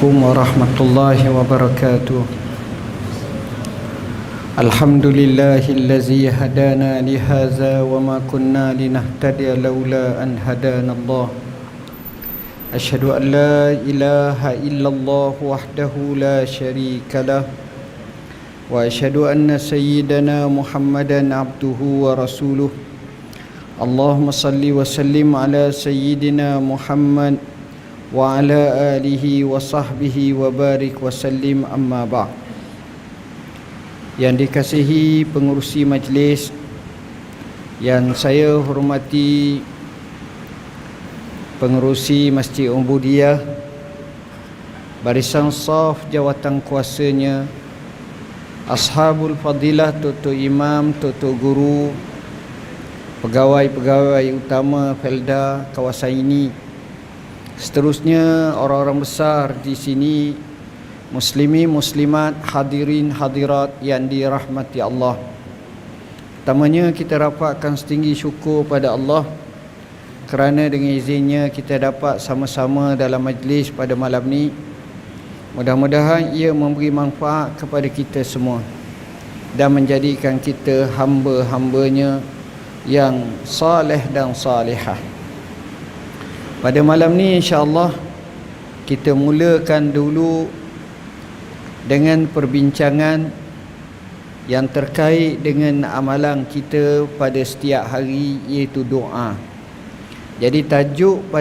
عليكم ورحمة الله وبركاته الحمد لله الذي هدانا لهذا وما كنا لنهتدي لولا أن هدانا الله أشهد أن لا إله إلا الله وحده لا شريك له وأشهد أن سيدنا محمدا عبده ورسوله اللهم صل وسلم على سيدنا محمد وعلى آله وصحبه وبارك وسلم أما بعد yang dikasihi pengurusi majlis yang saya hormati pengurusi Masjid Umbudiyah barisan saf jawatan kuasanya ashabul fadilah tutu imam tutu guru pegawai-pegawai utama Felda kawasan ini seterusnya orang-orang besar di sini muslimi muslimat hadirin hadirat yang dirahmati Allah. Pertamanya kita rapatkan setinggi syukur pada Allah kerana dengan izinnya kita dapat sama-sama dalam majlis pada malam ni. Mudah-mudahan ia memberi manfaat kepada kita semua dan menjadikan kita hamba-hambanya yang saleh dan salihah pada malam ni insya-Allah kita mulakan dulu dengan perbincangan yang terkait dengan amalan kita pada setiap hari iaitu doa. Jadi tajuk pada